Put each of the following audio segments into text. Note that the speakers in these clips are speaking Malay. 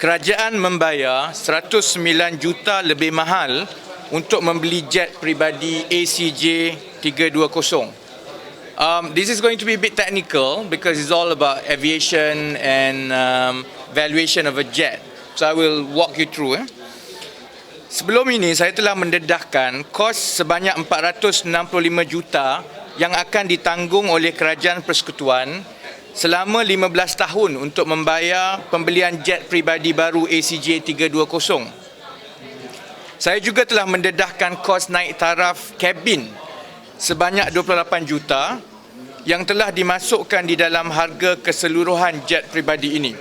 Kerajaan membayar 109 juta lebih mahal untuk membeli jet peribadi ACJ 320. Um, this is going to be a bit technical because it's all about aviation and um, valuation of a jet. So I will walk you through. Eh. Sebelum ini saya telah mendedahkan kos sebanyak 465 juta yang akan ditanggung oleh kerajaan persekutuan selama 15 tahun untuk membayar pembelian jet peribadi baru ACJ 320. Saya juga telah mendedahkan kos naik taraf kabin sebanyak 28 juta yang telah dimasukkan di dalam harga keseluruhan jet peribadi ini.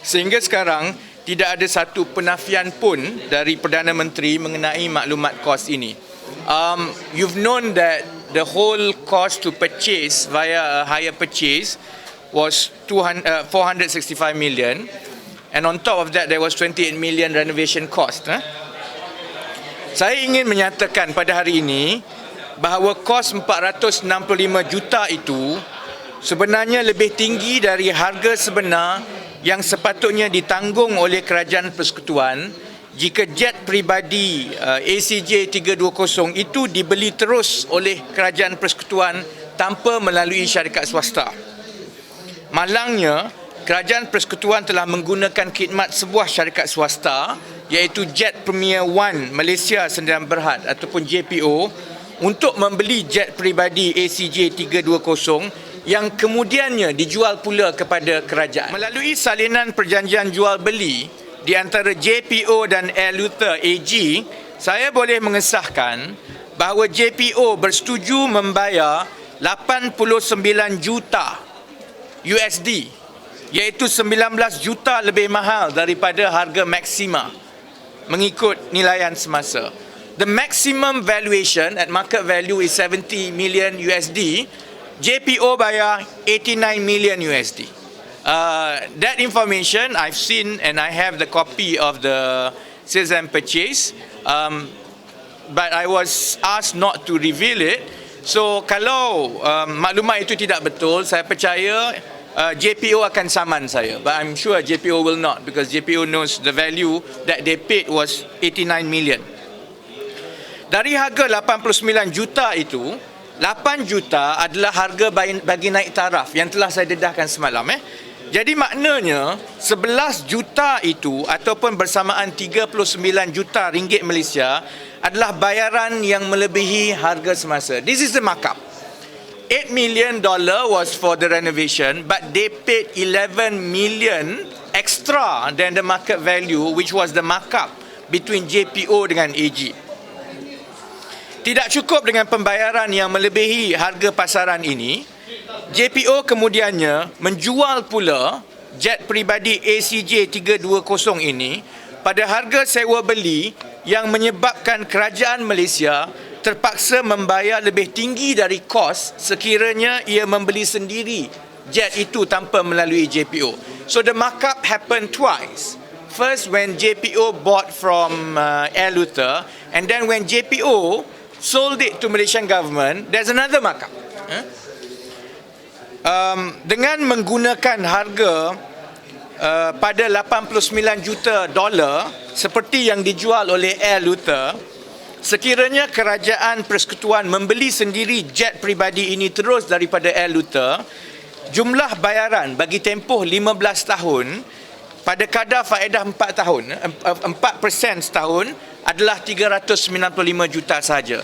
Sehingga sekarang tidak ada satu penafian pun dari Perdana Menteri mengenai maklumat kos ini. Um, you've known that the whole cost to purchase via a higher purchase was 200, uh, 465 million and on top of that there was 28 million renovation cost. Eh? Saya ingin menyatakan pada hari ini bahawa kos 465 juta itu sebenarnya lebih tinggi dari harga sebenar yang sepatutnya ditanggung oleh kerajaan persekutuan jika jet peribadi uh, ACJ 320 itu dibeli terus oleh kerajaan persekutuan tanpa melalui syarikat swasta. Malangnya, kerajaan persekutuan telah menggunakan khidmat sebuah syarikat swasta iaitu Jet Premier One Malaysia Sendirian Berhad ataupun JPO untuk membeli jet peribadi ACJ 320 yang kemudiannya dijual pula kepada kerajaan. Melalui salinan perjanjian jual beli di antara JPO dan Air Luther AG, saya boleh mengesahkan bahawa JPO bersetuju membayar 89 juta USD iaitu 19 juta lebih mahal daripada harga maksima mengikut nilaian semasa. The maximum valuation at market value is 70 million USD. JPO bayar 89 million USD. Uh, that information I've seen and I have the copy of the sales and purchase. Um, but I was asked not to reveal it. So kalau um, maklumat itu tidak betul, saya percaya uh, JPO akan saman saya. But I'm sure JPO will not because JPO knows the value that they paid was 89 million. Dari harga 89 juta itu, 8 juta adalah harga bagi naik taraf yang telah saya dedahkan semalam. Eh. Jadi maknanya 11 juta itu ataupun bersamaan 39 juta ringgit Malaysia adalah bayaran yang melebihi harga semasa. This is the markup. 8 million dollar was for the renovation but they paid 11 million extra than the market value which was the markup between JPO dengan AG. Tidak cukup dengan pembayaran yang melebihi harga pasaran ini, JPO kemudiannya menjual pula jet peribadi ACJ 320 ini pada harga sewa beli yang menyebabkan kerajaan Malaysia terpaksa membayar lebih tinggi dari kos sekiranya ia membeli sendiri jet itu tanpa melalui JPO. So the markup happened twice. First when JPO bought from uh, Air Luther and then when JPO sold it to Malaysian government, there's another markup. Huh? um, dengan menggunakan harga uh, pada 89 juta dolar seperti yang dijual oleh Air Luther sekiranya kerajaan persekutuan membeli sendiri jet peribadi ini terus daripada Air Luther jumlah bayaran bagi tempoh 15 tahun pada kadar faedah 4 tahun 4% setahun adalah 395 juta saja